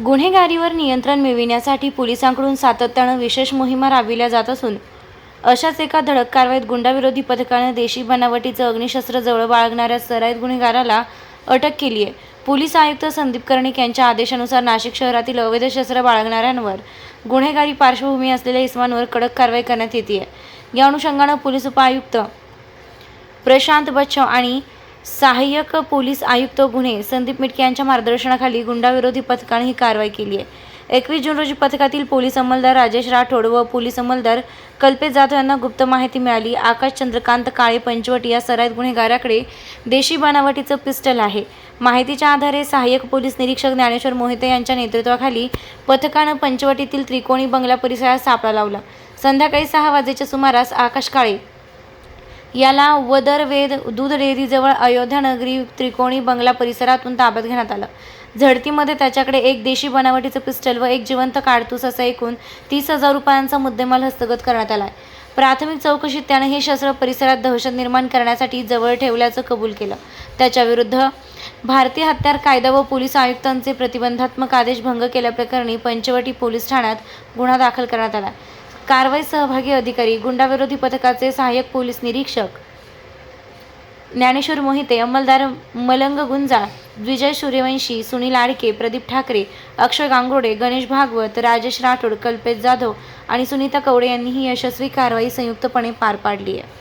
गुन्हेगारीवर नियंत्रण मिळविण्यासाठी पोलिसांकडून सातत्यानं विशेष मोहिमा राबविल्या जात असून अशाच एका धडक कारवाईत गुंडाविरोधी पथकानं देशी बनावटीचं अग्निशस्त्र जवळ बाळगणाऱ्या सराईत गुन्हेगाराला अटक केली आहे पोलीस आयुक्त संदीप कर्णिक यांच्या आदेशानुसार नाशिक शहरातील अवैध शस्त्र बाळगणाऱ्यांवर गुन्हेगारी पार्श्वभूमी असलेल्या इस्मांवर कडक कारवाई करण्यात येते आहे या अनुषंगानं पोलीस उपायुक्त प्रशांत बच्चव आणि सहाय्यक पोलीस आयुक्त गुन्हे संदीप मिटके यांच्या मार्गदर्शनाखाली गुंडाविरोधी पथकाने ही कारवाई केली आहे. एकवीस जून रोजी पथकातील पोलीस अंमलदार राजेश राठोड व पोलीस अंमलदार कल्पेश जाधव यांना गुप्त माहिती मिळाली. आकाश चंद्रकांत काळे पंचवटी या सराईत गुन्हेगाराकडे देशी बनावटीचं पिस्टल आहे. माहितीच्या आधारे सहाय्यक पोलीस निरीक्षक ज्ञानेश्वर मोहिते यांच्या नेतृत्वाखाली पथकानं पंचवटीतील त्रिकोणी बंगला परिसरात सापळा लावला. संध्याकाळी सहा वाजेच्या सुमारास आकाश काळे याला वदरवेद दूध डेअरीजवळ अयोध्या नगरी त्रिकोणी बंगला परिसरातून ताब्यात घेण्यात आलं. झडतीमध्ये त्याच्याकडे एक देशी बनावटीचं पिस्टल व एक जिवंत काडतूस असा एकूण तीस हजार रुपयांचा मुद्देमाल हस्तगत करण्यात आला आहे प्राथमिक चौकशीत त्यानं हे शस्त्र परिसरात दहशत निर्माण करण्यासाठी जवळ ठेवल्याचं कबूल केलं. त्याच्याविरुद्ध भारतीय हत्यार कायदा व पोलीस आयुक्तांचे प्रतिबंधात्मक आदेश भंग केल्याप्रकरणी पंचवटी पोलीस ठाण्यात गुन्हा दाखल करण्यात आला. कारवाई सहभागी अधिकारी गुंडाविरोधी पथकाचे सहाय्यक पोलीस निरीक्षक ज्ञानेश्वर मोहिते अंमलदार मलंग गुंजा विजय सूर्यवंशी सुनील आडके प्रदीप ठाकरे अक्षय गांगोडे गणेश भागवत राजेश राठोड कल्पेश जाधव आणि सुनीता कवडे यांनी ही यशस्वी कारवाई संयुक्तपणे पार पाडली आहे.